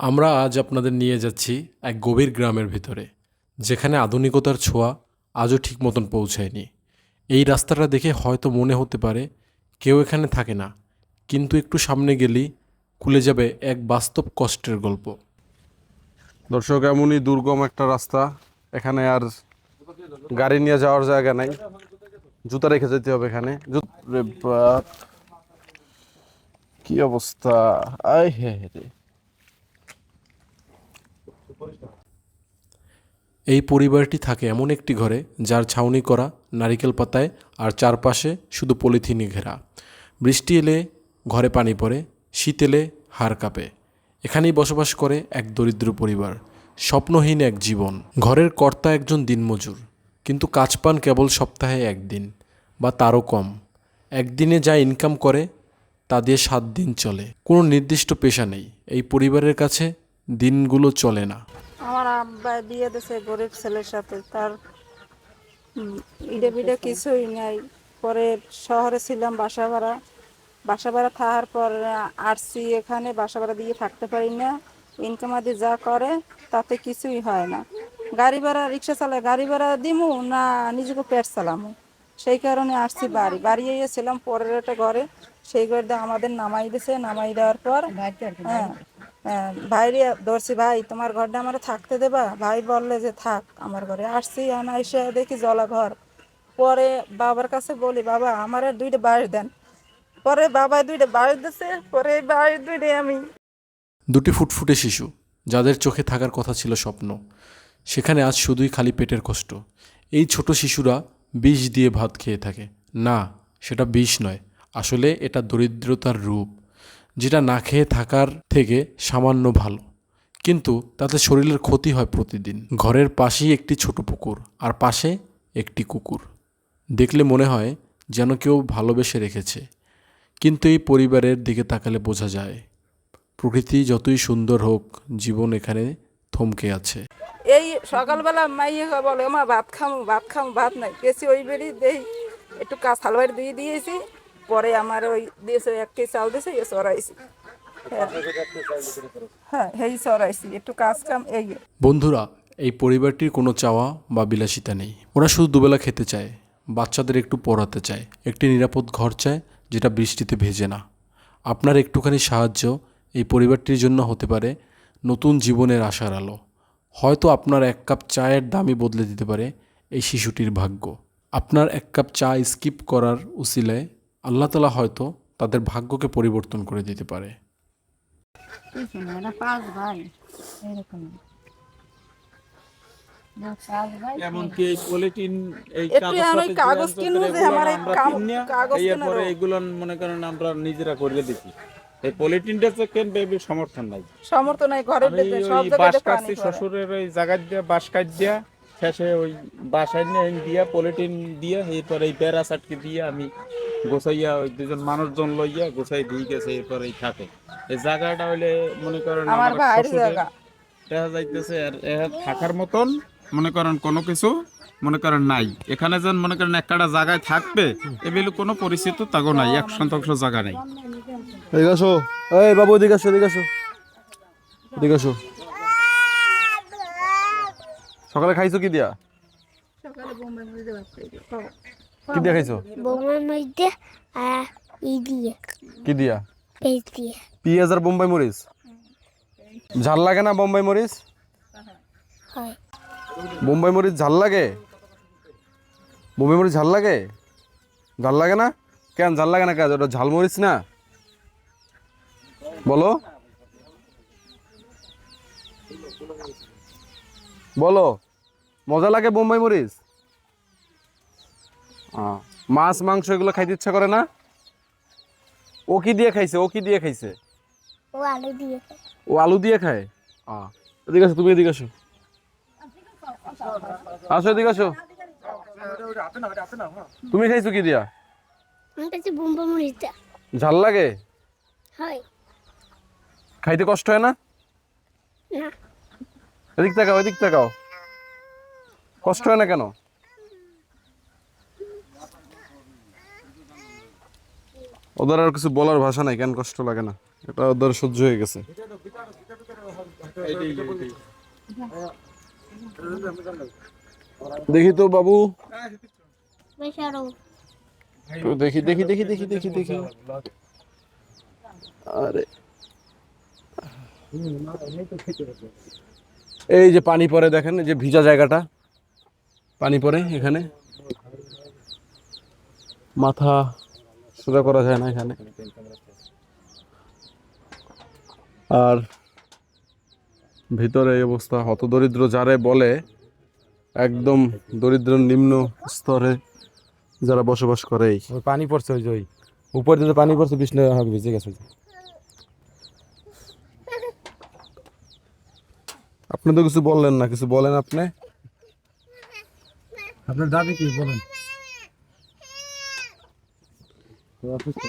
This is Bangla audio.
আমরা আজ আপনাদের নিয়ে যাচ্ছি এক গভীর গ্রামের ভিতরে, যেখানে আধুনিকতার ছোঁয়া আজও ঠিক মতন পৌঁছায়নি। এই রাস্তাটা দেখে হয়তো মনে হতে পারে কেউ এখানে থাকে না, কিন্তু একটু সামনে গেলেই খুলে যাবে এক বাস্তব কষ্টের গল্প। দর্শক, এমনই দুর্গম একটা রাস্তা। এখানে আর গাড়ি নিয়ে যাওয়ার জায়গা নাই। জুতা রেখে যেতে হবে এখানে। কি অবস্থা? আয় হে হে রে। এই পরিবারটি থাকে এমন একটি ঘরে যার ছাউনি করা, নারিকেল পাতায়, আর চারপাশে শুধু পলিথিনে ঘেরা। বৃষ্টি এলে ঘরে পানি পড়ে, শীত এলে হাড় কাঁপে। এখানেই বসবাস করে এক দরিদ্র পরিবার, স্বপ্নহীন এক জীবন। ঘরের কর্তা একজন দিনমজুর, কিন্তু কাজ পান কেবল সপ্তাহে একদিন, বা তারও কম। একদিনে যা ইনকাম করে, তা দিয়ে সাত দিন চলে। কোনো নির্দিষ্ট পেশা নেই। এই পরিবারের কাছে দিনগুলো চলে না। আমার আব্বা বিয়ে দিছে গরিব ছেলের সাথে তার ইডে বিডে কিছুই নাই। পরে শহরে ছিলাম বাসা ভাড়া। বাসা ভাড়া থাকার পর আসছি এখানে বাসা ভাড়া দিয়ে থাকতে পারি না। ইনকাম আদি যা করে তাতে কিছুই হয় না। গাড়ি ভাড়া রিক্সা চালায় গাড়ি ভাড়া দিমু না নিজেকে পেট চালামু? সেই কারণে আসছি বাড়ি। বাড়ি এসেছিলাম পরের একটা ঘরে। সেই ঘরে আমাদের নামাই দিছে নামাই দেওয়ার পর হ্যাঁ, ভাইরে ধরছি ভাই, তোমার ঘরটা আমার থাকতে দেবা? ভাই বললে যে থাক, আমার ঘরে আসছি, আনা এসে দেখি জলা ঘর পরে বাবার কাছে বলি, বাবা, আমার আর দুইটা বাড়ি দেন। পরে বাবা দুইটা বাড়ি দিছে, পরে এই দুইটা আমি। দুটি ফুটফুটে শিশু, যাদের চোখে থাকার কথা ছিল স্বপ্ন। সেখানে আজ শুধুই খালি পেটের কষ্ট। এই ছোট শিশুরা বিষ দিয়ে ভাত খেয়ে থাকে। না, সেটা বিষ নয়। আসলে এটা দরিদ্রতার রূপ। যেটা না খেয়ে থাকার থেকে সামান্য ভালো। কিন্তু তাতে শরীরের ক্ষতি হয় প্রতিদিন। ঘরের পাশেই একটি ছোট পুকুর, আর পাশে একটি কুকুর। দেখলে মনে হয় যেন কেউ ভালোবেসে রেখেছে। কিন্তু এই পরিবারের দিকে তাকালে বোঝা যায়, প্রকৃতি যতই সুন্দর হোক, জীবন এখানে থমকে আছে। এই সকালবেলা মাইয়ে বলে, মা, ভাত খামু ভাত খামু, ভাত নাই। গেছি ওই বেরি দেই, একটু কাঁচাল বাড়ি দিয়ে দিয়েছি। পরে আমার ওই দিয়েছে এক চাল দিয়েছে সরাইছি। হ্যাঁ। হ্যাঁ সরাইছি, একটু কাজ কাম, এই। বন্ধুরা, এই পরিবারটির কোনো চাওয়া বা বিলাসিতা নেই। ওরা শুধু দুবেলা খেতে চায়, বাচ্চাদের একটু পড়াতে চায়, একটি নিরাপদ ঘর চায় যেটা বৃষ্টিতে ভেজে না। আপনার একটুখানি সাহায্য এই পরিবারটির জন্য হতে পারে নতুন জীবনের আশার আলো। হয়তো আপনার এক কাপ চায়ের দামই বদলে দিতে পারে এই শিশুটির ভাগ্য। আপনার এক কাপ চা স্কিপ করার উসিলায় আল্লাহ তালা হয়তো তাদের ভাগ্যকে পরিবর্তন করে দিতে পারে। এমনকি এই পলিটিন এই একটু কাগজ কিনবো যে আমার এই কাম- কাগজ কেনার এরপরে এগুলো মনে করেন আমরা নিজেরা করে দিছি। এই পলিটিনটা তো কেনবে এর সমর্থন নাই। সমর্থ নাই ঘরের আমি সব জায়গায় পানি কাটছি শ্বশুরের ওই জায়গা দিয়ে বাঁশ কাট দিয়া শেষে ওই বাসায় নিয়ে দিয়া পলিটিন দিয়া এরপরে এই বেড়া চাটকে দিয়ে আমি গোছাইয়া ওই দুজন মানুষজন লইয়া গোছাই দিয়ে গেছে এরপরে এই থাকে এই জায়গাটা হইলে মনে করেন আমার জায়গা। দেখা যাইতেছে আর এর থাকার মতন মনে করেন কোনো কিছু মনে করেন নাই। এখানে যেন মনে করেন একটা জায়গায় থাকবে এগুলো কোনো পরিস্থিতি তাগো নাই এক শতাংশ জায়গা নাই। এদিকে আসো এই বাবু এদিকে আসো এদিকে আসো। এদিকে আসো। সকালে খাইছো কি দিয়া? কি দিয়া খাইছো? বোমার মধ্যে আর ই দিয়ে। কি দিয়া? পেজ দিয়ে। পিঁয়াজ আর বোম্বাই মরিচ? ঝাল লাগে না বোম্বাই মরিচ? হয়। বোম্বাই মরিচ ঝাল লাগে? বোম্বাই মরিচ ঝাল লাগে? ঝাল লাগে না? কেন ঝাল লাগে না কেন? ওটা ঝাল মরিচ না? বলো। বলো। মজা লাগে বোম্বাই মরিচ? মাছ মাংস এগুলো খাইতে ইচ্ছা করে না? ও কি দিয়ে খাইছে? ও কি দিয়ে খাইছে? ও আলু দিয়ে ও আলু দিয়ে খায়? এদিকে আসো তুমি এদিকে আসো। আসো এদিকে আসো। তুমি খাইছো কি দিয়া? ঝাল লাগে? হয়। খাইতে কষ্ট হয় না? না। এদিক তাকাও এদিক তাকাও। কষ্ট হয় না কেন? ওদের আর কিছু বলার ভাষা নাই, কেন কষ্ট লাগে না। এটা ওদের সহ্য হয়ে গেছে। দেখি তো বাবু। দেখি দেখি দেখি দেখি দেখি দেখি। আরে। এই যে পানি পড়ে দেখেন যে ভিজা জায়গাটা। পানি পড়ে এখানে। মাথা সোজা করা যায় না এখানে। আর ভিতরে এই অবস্থা হত দরিদ্র যারে বলে একদম দরিদ্র নিম্ন স্তরে যারা বসবাস করে পানি পড়ছে ওই যে ওই উপর দিয়ে পানি পড়ছে বিষ্ণু হাঁক ভিজে গেছে আপনি তো কিছু বললেন না কিছু বলেন আপনি? আপনার দাবি কি বলেন। Kıyafet